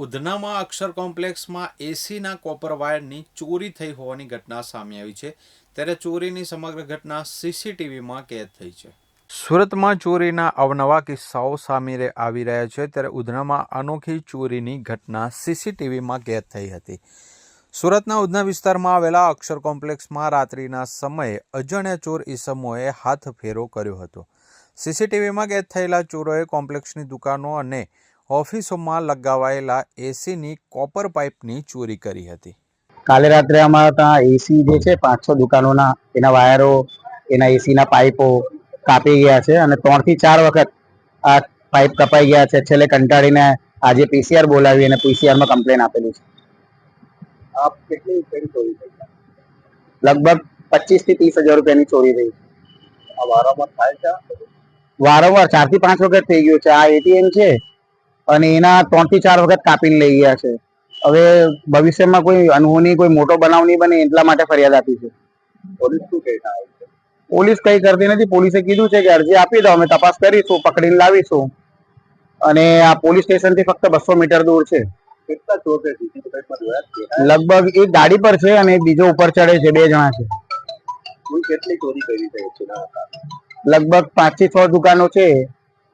ઉધનામાં અક્ષર કોમ્પ્લેક્સમાં એસીના copper વાયરની ચોરી થઈ હોવાની ઘટના સામે આવી છે. ત્યારે ચોરીની સમગ્ર ઘટના સીસીટીવીમાં કેદ થઈ છે. સુરતમાં ચોરીના અવનવા કિસ્સાઓ સામે આવી રહ્યા છે. ત્યારે ઉધનામાં અનોખી ચોરીની ઘટના સીસીટીવીમાં કેદ થઈ હતી. સુરતના ઉધના વિસ્તારમાં આવેલા અક્ષર કોમ્પ્લેક્સમાં રાત્રિના સમયે અજાણ્યા ચોર ઈસમોએ હાથ ફેરો કર્યો હતો. સીસીટીવીમાં કેદ થયેલા ચોરોએ કોમ્પ્લેક્સની દુકાનો અને ઓફિસોમાં લગાવાયેલા એસીની કોપર પાઇપની ચોરી કરી હતી. કાલે રાત્રે અમારા ત્યાં એસી જે છે પાંચસો દુકાનોના એના વાયરો એના એસીના પાઇપો કાપી ગયા છે અને ત્રણથી ચાર વખત આ પાઇપ કપાઈ ગયા છે. છેલ્લે કંટાળીને આજે પીસીઆર બોલાવી અને પીસીઆરમાં માં કમ્પ્લેન આપેલી છે. આપ કેટલી ચોરી થઈ? લગભગ પચીસથી ત્રીસ હજાર રૂપિયાની ચોરી થઈ. આ વારંવાર થાય છે વારંવાર ચારથી પાંચ વખત થઈ ગયું છે. આ એટીએમ છે અને એના ત્રણથી ચાર વખત કાપીને લઈ ગયા છે. હવે ભવિષ્યમાં કોઈ અનહોની કોઈ મોટો બનાવ નહીં બને એટલા માટે ફરિયાદ આપી છે. પોલીસ શું પોલીસ કઈ કરતી નથી. પોલીસે કીધું છે કે અરજી આપી દો અમે તપાસ કરીશું પકડીને લાવીશું. અને આ પોલીસ સ્ટેશનથી ફક્ત બસો મીટર દૂર છે. લગભગ એક ગાડી પર છે અને બીજો ઉપર ચડે છે બે જણા છે. ચોરી કરી છે લગભગ પાંચથી છ દુકાનો છે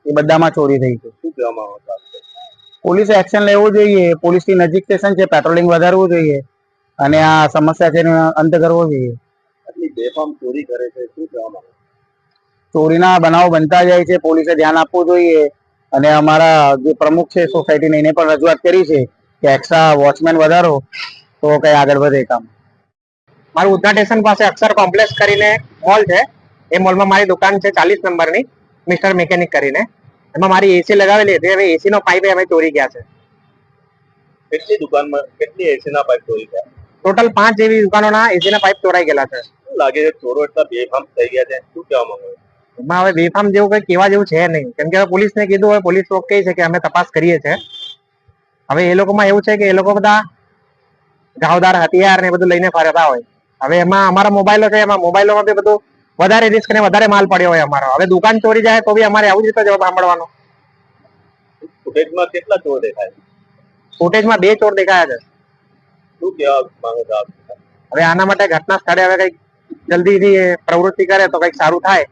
એ બધામાં ચોરી થઈ છે. શું કહેવામાં પોલીસે એક્શન લેવું જોઈએ. પોલીસની નજીક સ્ટેશન છે પેટ્રોલિંગ વધારવું જોઈએ. અને આ સમસ્યા છે અંત કરવો જોઈએ. ચોરી કરે છે શું ચોરીના બનાવો બનતા જાય છે પોલીસે ધ્યાન આપવું જોઈએ. અને અમારા જે પ્રમુખ છે સોસાયટીને એને પણ રજૂઆત કરી છે કે એક્સ્ટ્રા વોચમેન વધારો તો કઈ આગળ વધે કામ. મારું ઉધના સ્ટેશન પાસે અક્ષર કોમ્પ્લેક્સ કરીને મોલ છે. એ મોલમાં મારી દુકાન છે ચાલીસ નંબરની મિસ્ટર મેકેનિક કરીને. એમાં મારી એસી લગાવેલી હતી હવે એસી નો પાઇપ અમે ચોરી ગયા છે. કેટલી દુકાનમાં કેટલી એસી ના પાઇપ ચોરી ગયા ટોટલ પાંચ જેવી દુકાનોના એસી ના પાઇપ ચોરાઈ ગયેલા છે. શું લાગે છે ચોરો એટલા બેફામ થઈ ગયા છે? શું કહેવા માંગો એમાં હવે બેફામ જેવું કઈ કેવા જેવું છે નહીં. કેમ કે પોલીસને કીધું હવે પોલીસ લોકો કહે છે કે અમે તપાસ કરીએ છીએ. હવે એ લોકોમાં એવું છે કે એ લોકો બધા ઘાવદાર હથિયાર ને બધું લઈને ફરતા હોય. હવે એમાં અમારા મોબાઈલો છે એમાં મોબાઈલોમાં બી બધું વધારે રિસ્ક ને વધારે માલ પડ્યો હોય અમારો. હવે દુકાન ચોરી જાય તો બી અમારે આવું જ રીતે જવાબ સાંભળવાનો. ફૂટેજમાં કેટલા ચોર દેખાય? ફૂટેજમાં બે ચોર દેખાયા છે. શું કહેવા માંગો છો આપ? હવે આના માટે ઘટના સ્થળે હવે કંઈક જલ્દીથી પ્રવૃત્તિ કરે તો કંઈક સારું થાય.